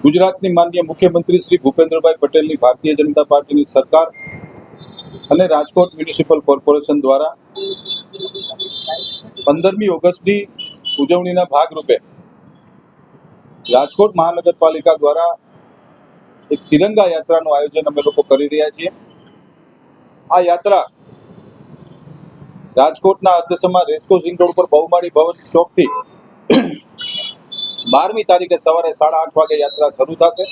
ગુજરાતની માનનીય મુખ્યમંત્રી શ્રી ભૂપેન્દ્રભાઈ પટેલની ભારતીય જનતા પાર્ટીની સરકાર અને રાજકોટ મ્યુનિસિપલ કોર્પોરેશન દ્વારા પંદરમી ઓગસ્ટની ઉજવણીના ભાગરૂપે રાજકોટ મહાનગરપાલિકા દ્વારા એક તિરંગા યાત્રાનું આયોજન અમે લોકો કરી રહ્યા છીએ. આ યાત્રા રાજકોટના અર્ધસમાં રેસ્કો સિંગ રોડ પર બહુમાળી ભવન ચોકથી બારમી તારીખે સવારે સાડા આઠ વાગે યાત્રા શરૂ થશે.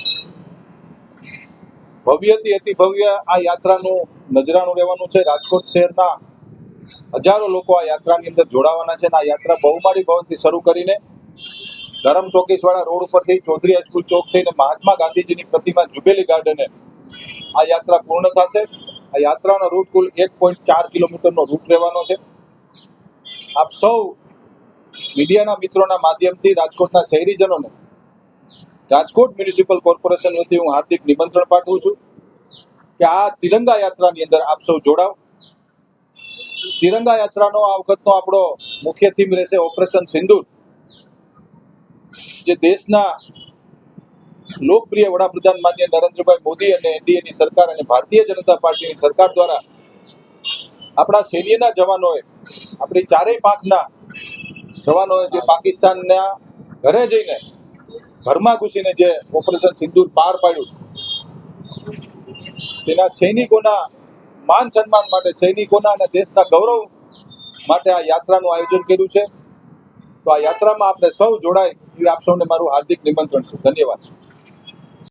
ભવ્યથી અતિ ભવ્ય આ યાત્રાનું નજરાણું રહેવાનું છે. રાજકોટ શહેરના હજારો લોકો આ યાત્રાની અંદર જોડાવાના છે અને આ યાત્રા બહુમાળી ભવનથી શરૂ કરીને ધરમ ટોકીસવાળા રોડ ઉપરથી ચૌધરી હાઈસ્કૂલ ચોક થઈને મહાત્મા ગાંધીજીની પ્રતિમા જુબેલી ગાર્ડને આ યાત્રા પૂર્ણ થશે. આ યાત્રાનો રૂટ કુલ એક પોઈન્ટ ચાર કિલોમીટરનો રૂટ રહેવાનો છે. આપ સૌ મીડિયાના મિત્રોના માધ્યમથી રાજકોટના શહેરીજનોને રાજકોટ મ્યુનિસિપલ કોર્પોરેશન વતી હું હાર્દિક નિમંત્રણ પાઠવું છું કે આ તિરંગા યાત્રાની અંદર આપ સૌ જોડાવ તિરંગા યાત્રાનો આ વખતનો આપણો મુખ્ય થીમ રહેશે ઓપરેશન સિંદૂર, જે દેશના લોકપ્રિય વડાપ્રધાન માન્ય નરેન્દ્રભાઈ મોદી અને એનડીએની સરકાર અને ભારતીય જનતા પાર્ટીની સરકાર દ્વારા આપણા સૈન્યના જવાનોએ આપણી ચારેય પાંખના જવાનોએ જે પાકિસ્તાનના ઘરે જઈને ઘરમાં ઘૂસીને જે ઓપરેશન સિંદૂર પાર પાડ્યું, તેના સૈનિકોના માન સન્માન માટે, સૈનિકોના અને દેશના ગૌરવ માટે આ યાત્રાનું આયોજન કર્યું છે. તો આ યાત્રામાં આપણે સૌ જોડાય, એ આપ સૌને મારું હાર્દિક નિમંત્રણ છે. ધન્યવાદ.